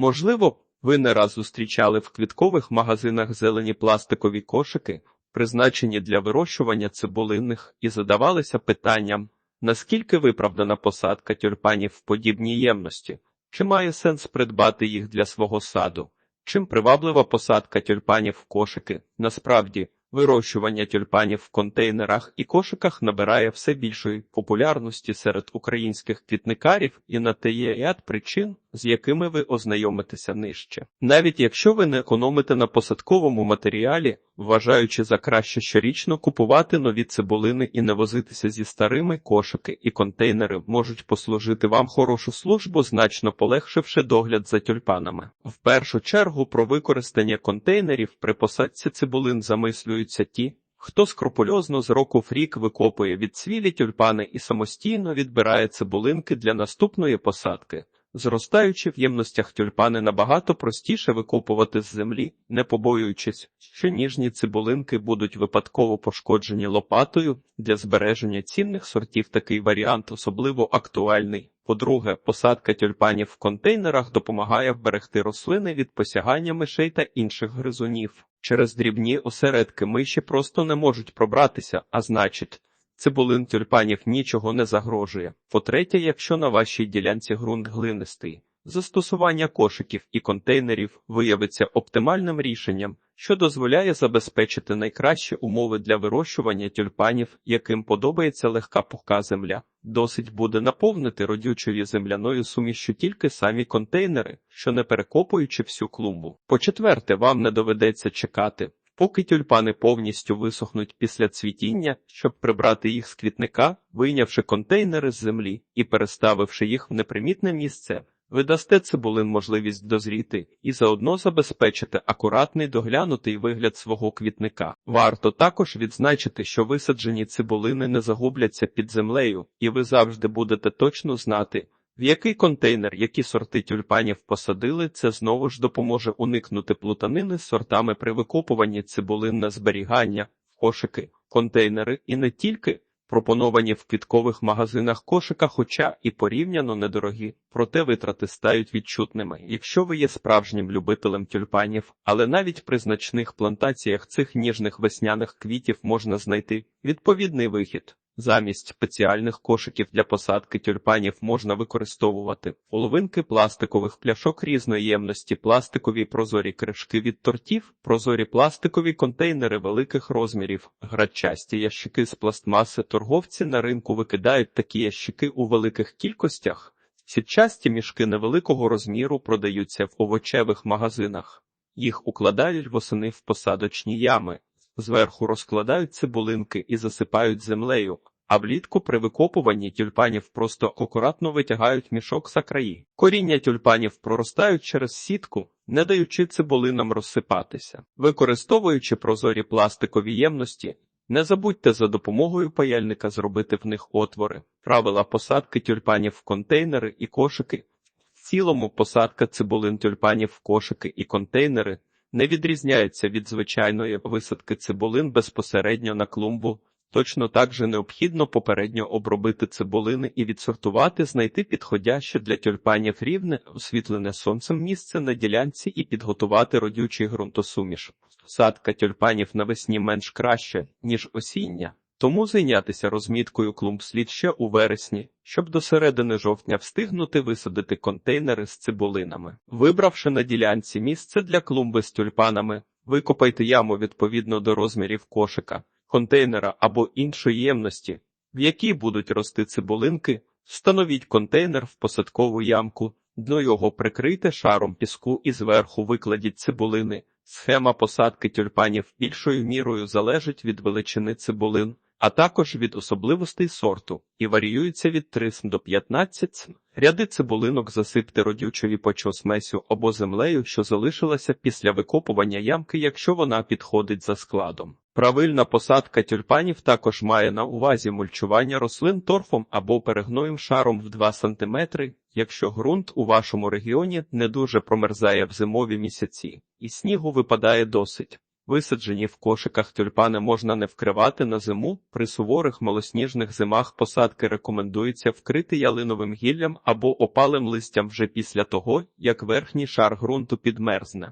Можливо, ви не раз зустрічали в квіткових магазинах зелені пластикові кошики, призначені для вирощування цибулинних, і задавалися питанням, наскільки виправдана посадка тюльпанів в подібній ємності, чи має сенс придбати їх для свого саду. Чим приваблива посадка тюльпанів в кошики? Насправді, вирощування тюльпанів в контейнерах і кошиках набирає все більшої популярності серед українських квітникарів і на те є ряд причин, з якими ви ознайомитеся нижче. Навіть якщо ви не економите на посадковому матеріалі, вважаючи за краще щорічно купувати нові цибулини і не возитися зі старими кошики і контейнери можуть послужити вам хорошу службу, значно полегшивши догляд за тюльпанами. В першу чергу про використання контейнерів при посадці цибулин замислюються ті, Хто скрупульозно з року в рік викопує відцвілі тюльпани і самостійно відбирає цибулинки для наступної посадки. Зростаючи в ємностях тюльпани набагато простіше викопувати з землі, не побоюючись, що ніжні цибулинки будуть випадково пошкоджені лопатою для збереження цінних сортів. Такий варіант особливо актуальний. По-друге, посадка тюльпанів в контейнерах допомагає вберегти рослини від посягання мишей та інших гризунів. Через дрібні осередки миші просто не можуть пробратися, а значить, цибулин тюльпанів нічого не загрожує. По-третє, якщо на вашій ділянці ґрунт глинистий, застосування кошиків і контейнерів виявиться оптимальним рішенням, що дозволяє забезпечити найкращі умови для вирощування тюльпанів, яким подобається легка пухка земля. Досить буде наповнити родючою земляною сумішю тільки самі контейнери, що не перекопуючи всю клумбу. По-четверте, вам не доведеться чекати, поки тюльпани повністю висохнуть після цвітіння, щоб прибрати їх з квітника, вийнявши контейнери з землі і переставивши їх в непримітне місце. Ви дасте цибулин можливість дозріти і заодно забезпечите акуратний доглянутий вигляд свого квітника. Варто також відзначити, що висаджені цибулини не загубляться під землею, і ви завжди будете точно знати, в який контейнер які сорти тюльпанів посадили. Це знову ж допоможе уникнути плутанини з сортами при викопуванні цибулин на зберігання, кошики, контейнери і не тільки пропоновані в квіткових магазинах кошика, хоча і порівняно недорогі, проте витрати стають відчутними. Якщо ви є справжнім любителем тюльпанів, але навіть при значних плантаціях цих ніжних весняних квітів можна знайти відповідний вихід. Замість спеціальних кошиків для посадки тюльпанів можна використовувати половинки пластикових пляшок різної ємності, пластикові прозорі кришки від тортів, прозорі пластикові контейнери великих розмірів, градчасті ящики з пластмаси. Торговці на ринку викидають такі ящики у великих кількостях. Сітчасті мішки невеликого розміру продаються в овочевих магазинах. Їх укладають восени в посадочні ями. Зверху розкладають цибулинки і засипають землею, а влітку при викопуванні тюльпанів просто акуратно витягають мішок за краї. Коріння тюльпанів проростають через сітку, не даючи цибулинам розсипатися. Використовуючи прозорі пластикові ємності, не забудьте за допомогою паяльника зробити в них отвори. Правила посадки тюльпанів в контейнери і кошики. В цілому посадка цибулин тюльпанів в кошики і контейнери не відрізняється від звичайної висадки цибулин безпосередньо на клумбу. Точно так же необхідно попередньо обробити цибулини і відсортувати, знайти підходяще для тюльпанів рівне, освітлене сонцем місце на ділянці і підготувати родючий ґрунтосуміш. Садка тюльпанів навесні менш краще, ніж осіння. Тому зайнятися розміткою клумб слід ще у вересні, щоб до середини жовтня встигнути висадити контейнери з цибулинами. Вибравши на ділянці місце для клумби з тюльпанами, викопайте яму відповідно до розмірів кошика, контейнера або іншої ємності, в якій будуть рости цибулинки, встановіть контейнер в посадкову ямку, дно його прикрийте шаром піску і зверху викладіть цибулини. Схема посадки тюльпанів більшою мірою залежить від величини цибулин а також від особливостей сорту, і варіюється від 3 до 15 см. Ряди цибулинок засипте родючою почосмесю або землею, що залишилася після викопування ямки, якщо вона підходить за складом. Правильна посадка тюльпанів також має на увазі мульчування рослин торфом або перегноїм шаром в 2 см, якщо ґрунт у вашому регіоні не дуже промерзає в зимові місяці, і снігу випадає досить. Висаджені в кошиках тюльпани можна не вкривати на зиму. При суворих малосніжних зимах посадки рекомендується вкрити ялиновим гіллям або опалим листям вже після того, як верхній шар ґрунту підмерзне.